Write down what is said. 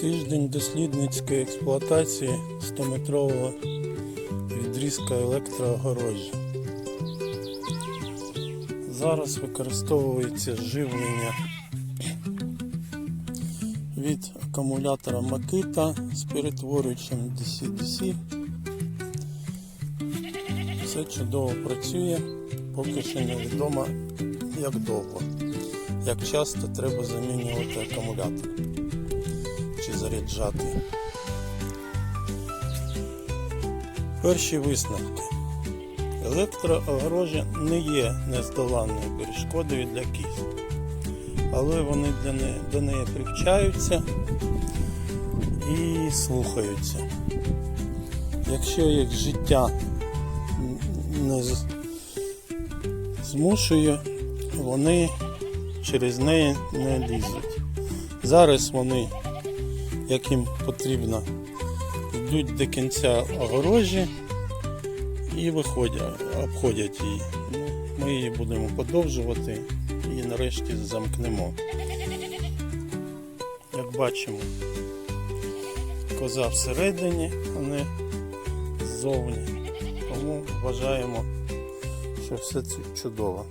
Тиждень дослідницької експлуатації 100-метрового відрізка електроогорожі. Зараз використовується живлення від акумулятора Makita з перетворюючим DC-DC. Все чудово працює, поки що невідомо як довго, як часто треба замінювати акумулятор чи заряджати. Перші висновки. Електроогорожі не є нездоланною перешкодою для кіз, але вони для неї, до неї привчаються і слухаються. Якщо їх життя не змушує, вони через неї не лізуть. Зараз вони, як їм потрібно, йдуть до кінця огорожі і виходять, обходять її. Ну, Ми її будемо подовжувати і нарешті замкнемо. Як бачимо, коза всередині, а не ззовні. Тому вважаємо, що все це чудово.